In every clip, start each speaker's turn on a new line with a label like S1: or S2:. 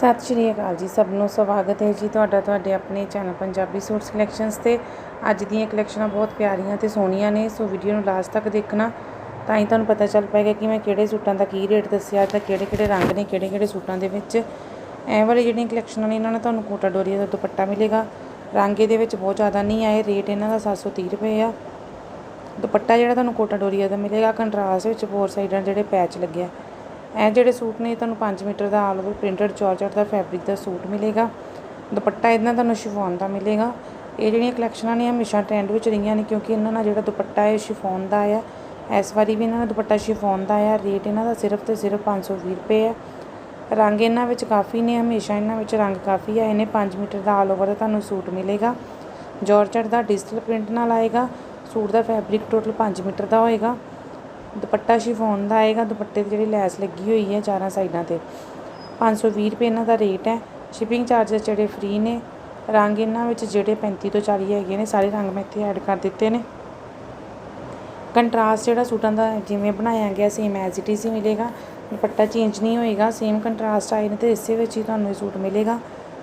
S1: ਸਤਿ ਸ਼੍ਰੀ ਅਕਾਲ ਜੀ, ਸਭ ਨੂੰ ਸਵਾਗਤ ਹੈ ਜੀ ਤੁਹਾਡਾ, ਤੁਹਾਡੇ ਆਪਣੇ ਚੈਨਲ ਪੰਜਾਬੀ ਸੂਟਸ ਕਲੈਕਸ਼ਨਸ ਤੇ। ਅੱਜ ਦੀਆਂ ਕਲੈਕਸ਼ਨਾਂ ਬਹੁਤ ਪਿਆਰੀਆਂ ਤੇ ਸੋਹਣੀਆਂ ਨੇ, ਸੋ ਵੀਡੀਓ ਨੂੰ ਲਾਸਟ ਤੱਕ ਦੇਖਣਾ। ਤਾਂ ਹੀ ਤੁਹਾਨੂੰ ਪਤਾ ਚੱਲ ਪਾਏਗਾ ਕਿ ਮੈਂ ਕਿਹੜੇ ਸੂਟਾਂ ਦਾ ਕੀ ਰੇਟ ਦੱਸਿਆ ਤੇ ਕਿਹੜੇ ਕਿਹੜੇ ਰੰਗ ਨੇ, ਕਿਹੜੇ ਕਿਹੜੇ ਸੂਟਾਂ ਦੇ ਵਿੱਚ। ਐ ਵਾਲੇ ਜਿਹੜੀਆਂ ਕਲੈਕਸ਼ਨਾਂ ਨੇ, ਇਹਨਾਂ ਨਾਲ ਤੁਹਾਨੂੰ ਕੋਟਾ ਡੋਰੀਆ ਦਾ ਦੁਪੱਟਾ ਮਿਲੇਗਾ। ਰੰਗ ਇਹਦੇ ਵਿੱਚ ਬਹੁਤ ਜ਼ਿਆਦਾ ਨਹੀਂ ਆਏ, ਰੇਟ ਇਹਨਾਂ ਦਾ 730 ਰੁਪਏ ਆ। ਦੁਪੱਟਾ ਜਿਹੜਾ ਤੁਹਾਨੂੰ ਕੋਟਾ ਡੋਰੀਆ ਦਾ ਮਿਲੇਗਾ, ਕੰਟਰਾਸਟ ਵਿੱਚ ਫੋਰ ਸਾਈਡਾਂ ਜਿਹੜੇ ਪੈਚ ਲੱਗਿਆ ਇਹ ਜਿਹੜੇ ਸੂਟ ਨੇ ਤੁਹਾਨੂੰ 5 ਮੀਟਰ ਦਾ ਆਲ ਓਵਰ ਪ੍ਰਿੰਟਡ ਜਾਰਜਟ ਦਾ ਫੈਬਰਿਕ ਦਾ ਸੂਟ ਮਿਲੇਗਾ। ਦੁਪੱਟਾ ਇਹਨਾਂ ਤੁਹਾਨੂੰ ਸ਼ਿਫੋਨ ਦਾ ਮਿਲੇਗਾ। ਇਹ ਜਿਹੜੀਆਂ ਕਲੈਕਸ਼ਨਾਂ ਨੇ ਹਮੇਸ਼ਾ ਟ੍ਰੈਂਡ ਵਿੱਚ ਰਹੀਆਂ ਨੇ, ਕਿਉਂਕਿ ਇਹਨਾਂ ਨਾਲ ਜਿਹੜਾ ਦੁਪੱਟਾ ਹੈ ਸ਼ਿਫੋਨ ਦਾ ਆ ਇਸ ਵਾਰੀ ਵੀ ਇਹਨਾਂ ਦਾ ਦੁਪੱਟਾ ਸ਼ਿਫੋਨ ਦਾ ਆ ਰੇਟ ਇਹਨਾਂ ਦਾ ਸਿਰਫ ਤੇ ਸਿਰਫ 520 ਰੁਪਏ ਆ। ਰੰਗ ਇਹਨਾਂ ਵਿੱਚ ਕਾਫੀ ਨੇ, ਹਮੇਸ਼ਾ ਇਹਨਾਂ ਵਿੱਚ ਰੰਗ ਕਾਫੀ ਆ। ਇਹਨੇ 5 ਮੀਟਰ ਦਾ ਆਲ ਓਵਰ ਦਾ ਤੁਹਾਨੂੰ ਸੂਟ ਮਿਲੇਗਾ। ਜਾਰਜਟ ਦਾ ਡਿਜੀਟਲ ਪ੍ਰਿੰਟ ਨਾਲ ਆਏਗਾ। ਸੂਟ ਦਾ ਫੈਬਰਿਕ ਟੋਟਲ 5 ਮੀਟਰ ਦਾ ਹੋਏਗਾ। ਦੁਪੱਟਾ ਸ਼ਿਫੋਨ ਦਾ ਆਏਗਾ, ਦੁਪੱਟੇ ਤੇ ਜਿਹੜੀ ਲੈਸ ਲੱਗੀ ਹੋਈ ਹੈ ਚਾਰਾਂ ਸਾਈਡਾਂ ਤੇ। 520 ਰੁਪਏ ਇਹਨਾਂ ਦਾ ਰੇਟ ਹੈ। ਸ਼ਿਪਿੰਗ ਚਾਰजेस ਜਿਹੜੇ ਫ੍ਰੀ ਨੇ, ਰੰਗ ਇਹਨਾਂ ਵਿੱਚ ਜਿਹੜੇ 35 ਤੋਂ 40 ਹੈਗੇ ਨੇ, ਸਾਰੇ ਰੰਗ ਮੈਂ ਇੱਥੇ ਐਡ ਕਰ ਦਿੱਤੇ ਨੇ। ਕੰਟਰਾਸਟ ਜਿਹੜਾ ਸੂਟਾਂ ਦਾ ਜਿਵੇਂ ਬਣਾਇਆ ਗਿਆ ਸੇਮ ਐਜ਼ ਇਟ ਇਜ਼ ਹੀ ਮਿਲੇਗਾ। ਦੁਪੱਟਾ ਚੇਂਜ ਨਹੀਂ ਹੋਏਗਾ ਸੇਮ ਕੰਟਰਾਸਟ ਆਏ ਨੇ ਤੇ ਇਸੇ ਵਿੱਚ ਹੀ ਤੁਹਾਨੂੰ ਇਹ ਸੂਟ ਮਿਲੇਗਾ।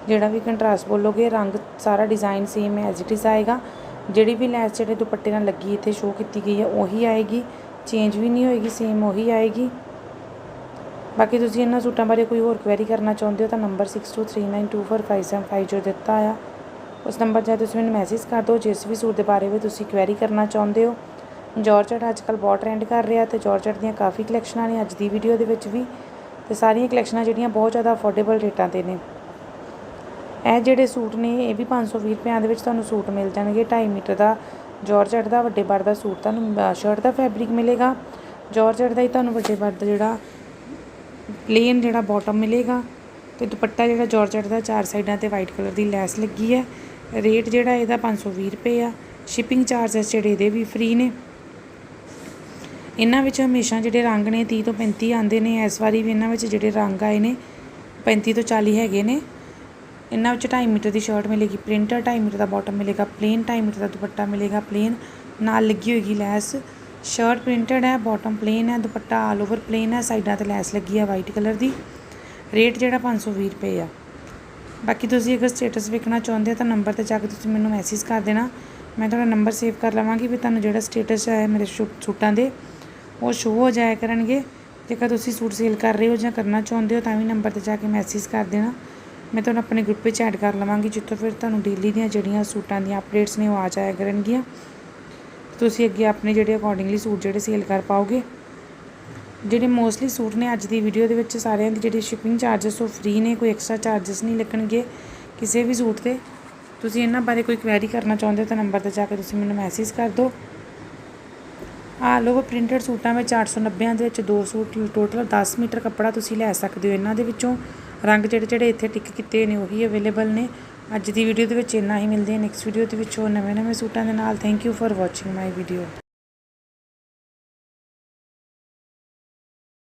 S1: ਜਿਹੜਾ ਵੀ ਕੰਟਰਾਸਟ ਬੋਲੋਗੇ, ਰੰਗ ਸਾਰਾ design same as it is ਆਏਗਾ। ਜਿਹੜੀ ਵੀ ਲੈਸ ਜਿਹੜੇ ਦੁਪੱਟੇ ਨਾਲ ਲੱਗੀ ਇੱਥੇ ਸ਼ੋ ਕੀਤੀ ਗਈ ਹੈ, ਉਹੀ ਆਏਗੀ। ਚੇਂਜ ਵੀ ਨਹੀਂ ਹੋਏਗੀ ਸੇਮ ਉਹੀ ਆਏਗੀ। ਬਾਕੀ ਤੁਸੀਂ ਇਹਨਾਂ ਸੂਟਾਂ ਬਾਰੇ ਕੋਈ ਹੋਰ ਕੁਐਰੀ ਕਰਨਾ ਚਾਹੁੰਦੇ ਹੋ ਤਾਂ ਨੰਬਰ 6239245750 ਜੋ ਦਿੱਤਾ ਆ। ਉਸ ਨੰਬਰ 'ਤੇ ਤੁਸੀਂ ਮੈਨੂੰ ਮੈਸੇਜ ਕਰ ਦਿਓ, ਜਿਸ ਵੀ ਸੂਟ ਦੇ ਬਾਰੇ ਵੀ ਤੁਸੀਂ ਕੁਐਰੀ ਕਰਨਾ ਚਾਹੁੰਦੇ ਹੋ। ਜਾਰਜਟ ਅੱਜ ਕੱਲ੍ਹ ਬਹੁਤ ਟ੍ਰੈਂਡ ਕਰ ਰਿਹਾ ਤੇ ਜਾਰਜਟ ਦੀਆਂ ਕਾਫੀ ਕਲੈਕਸ਼ਨਾਂ ਨੇ ਅੱਜ ਦੀ ਵੀਡੀਓ ਦੇ ਵਿੱਚ ਵੀ। ਤੇ ਸਾਰੀਆਂ ਕਲੈਕਸ਼ਨਾਂ ਜਿਹੜੀਆਂ ਬਹੁਤ ਜ਼ਿਆਦਾ ਅਫੋਰਡੇਬਲ ਰੇਟਾਂ ਤੇ ਨੇ। ਇਹ ਜਿਹੜੇ ਸੂਟ ਨੇ, ਇਹ ਵੀ 520 ਰੁਪਿਆਂ ਦੇ ਵਿੱਚ ਤੁਹਾਨੂੰ ਸੂਟ ਮਿਲ ਜਾਣਗੇ। 2.5 ਮੀਟਰ ਦਾ ਜਾਰਜਟ ਦਾ ਵੱਡੇ ਬਰ ਦਾ ਸੂਟ ਤੁਹਾਨੂੰ ਸ਼ਰਟ ਦਾ ਫੈਬਰਿਕ ਮਿਲੇਗਾ। ਜਾਰਜਟ ਦਾ ਹੀ ਤੁਹਾਨੂੰ ਵੱਡੇ ਬਰ ਦਾ ਜਿਹੜਾ ਪਲੇਨ ਜਿਹੜਾ ਬਾਟਮ ਮਿਲੇਗਾ। ਤੇ ਦੁਪੱਟਾ ਜਿਹੜਾ ਜ਼ੋਰਜਟ ਦਾ ਚਾਰ ਸਾਈਡਾਂ ਤੇ ਵਾਈਟ ਕਲਰ ਦੀ ਲੈਸ ਲੱਗੀ ਹੈ। ਰੇਟ ਜਿਹੜਾ ਇਹਦਾ 520 ਰੁਪਏ ਆ। ਸ਼ਿਪਿੰਗ ਚਾਰजेस ਜਿਹੜੇ ਇਹਦੇ ਵੀ ਫ੍ਰੀ ਨੇ। ਇਹਨਾਂ ਵਿੱਚ ਹਮੇਸ਼ਾ ਜਿਹੜੇ ਰੰਗ ਨੇ 30 ਤੋਂ 35 ਆਉਂਦੇ ਨੇ। ਇਸ ਵਾਰੀ ਵੀ ਇਹਨਾਂ ਵਿੱਚ ਜਿਹੜੇ ਰੰਗ ਆਏ ਨੇ 35 ਤੋਂ 40 ਹੈਗੇ ਨੇ। ਇਹਨਾਂ ਵਿੱਚ 2.5 ਮੀਟਰ ਦੀ ਸ਼ਰਟ ਮਿਲੇਗੀ, ਪ੍ਰਿੰਟਰ 2.5 ਮੀਟਰ ਦਾ ਬਾਟਮ ਮਿਲੇਗਾ ਪਲੇਨ 2.5 ਮੀਟਰ ਦਾ ਦੁਪੱਟਾ ਮਿਲੇਗਾ ਪਲੇਨ ਨਾਲ ਲੱਗੀ ਹੋਏਗੀ ਲੈਸ। ਸ਼ਰਟ ਪ੍ਰਿੰਟਡ ਹੈ ਬਾਟਮ ਪਲੇਨ ਹੈ, ਦੁਪੱਟਾ ਆਲ ਓਵਰ ਪਲੇਨ ਹੈ, ਸਾਈਡਾਂ ਤੇ ਲੈਸ ਲੱਗੀ ਹੈ ਵਾਈਟ ਕਲਰ ਦੀ। ਰੇਟ ਜਿਹੜਾ 520 ਰੁਪਏ ਆ। ਬਾਕੀ ਤੁਸੀਂ ਅਗਰ ਸਟੇਟਸ ਵੇਖਣਾ ਚਾਹੁੰਦੇ ਹੋ ਤਾਂ ਨੰਬਰ ਤੇ ਜਾ ਕੇ ਤੁਸੀਂ ਮੈਨੂੰ ਮੈਸੇਜ ਕਰ ਦੇਣਾ। ਮੈਂ ਤੁਹਾਡਾ ਨੰਬਰ ਸੇਵ ਕਰ ਲਵਾਂਗੀ ਵੀ ਤੁਹਾਨੂੰ ਜਿਹੜਾ ਸਟੇਟਸ ਹੈ ਮੇਰੇ ਸੂਟਾਂ ਦੇ, ਉਹ ਸ਼ੋਅ ਹੋ ਜਾਇਆ ਕਰਨਗੇ। ਜੇਕਰ ਤੁਸੀਂ ਸੂਟ ਸੇਲ ਕਰ ਰਹੇ ਹੋ ਜਾਂ ਕਰਨਾ ਚਾਹੁੰਦੇ ਹੋ ਤਾਂ ਵੀ ਨੰਬਰ ਤੇ ਜਾ ਕੇ ਮੈਸੇਜ ਕਰ ਦੇਣਾ। ਮੈਂ ਤੁਹਾਨੂੰ ਆਪਣੇ ਗਰੁੱਪ ਵਿੱਚ ਐਡ ਕਰ ਲਵਾਂਗੀ, ਜਿੱਥੋਂ ਫਿਰ ਤੁਹਾਨੂੰ ਡੇਲੀ ਦੀਆਂ ਜਿਹੜੀਆਂ ਸੂਟਾਂ ਦੀਆਂ ਅਪਡੇਟਸ ਨੇ ਉਹ ਆ ਜਾਇਆ ਕਰਨਗੀਆਂ। ਤੁਸੀਂ ਅੱਗੇ ਆਪਣੇ ਜਿਹੜੇ ਅਕੋਰਡਿੰਗਲੀ ਸੂਟ ਜਿਹੜੇ ਸੇਲ ਕਰ ਪਾਓਗੇ। ਜਿਹੜੇ ਮੋਸਟਲੀ ਸੂਟ ਨੇ ਅੱਜ ਦੀ ਵੀਡੀਓ ਦੇ ਵਿੱਚ ਸਾਰਿਆਂ ਦੀ ਜਿਹੜੀ ਸ਼ਿਪਿੰਗ ਚਾਰजेस ਉਹ ਫ੍ਰੀ ਨੇ, ਕੋਈ ਐਕਸਟਰਾ ਚਾਰजेस ਨਹੀਂ ਲੱਗਣਗੇ ਕਿਸੇ ਵੀ ਸੂਟ ਤੇ। ਤੁਸੀਂ ਇਹਨਾਂ ਬਾਰੇ ਕੋਈ ਕੁਐਰੀ ਕਰਨਾ ਚਾਹੁੰਦੇ ਹੋ ਤਾਂ ਨੰਬਰ ਤੇ ਜਾ ਕੇ ਤੁਸੀਂ ਮੈਨੂੰ ਮੈਸੇਜ ਕਰ ਦਿਓ। ਆ ਲੋ ਪ੍ਰਿੰਟਡ ਸੂਟਾਂ ਵਿੱਚ 890 ਦੇ ਵਿੱਚ ਦੋ ਸੂਟ ਟੋਟਲ 10 ਮੀਟਰ ਕੱਪੜਾ ਤੁਸੀਂ ਲੈ ਸਕਦੇ ਹੋ ਇਹਨਾਂ ਦੇ ਵਿੱਚੋਂ। ਰੰਗ ਜਿਹੜੇ ਜਿਹੜੇ ਇੱਥੇ ਟਿਕ ਕੀਤੇ ਨੇ ਉਹੀ ਅਵੇਲੇਬਲ ਨੇ। ਅੱਜ ਦੀ ਵੀਡੀਓ ਦੇ ਵਿੱਚ ਇੰਨਾ ਹੀ ਮਿਲਦੇ ਹਾਂ। ਨੈਕਸਟ ਵੀਡੀਓ ਦੇ ਵਿੱਚ ਹੋਰ ਨਵੇਂ ਨਵੇਂ ਸੂਟਾਂ ਦੇ ਨਾਲ। Thank you for watching my video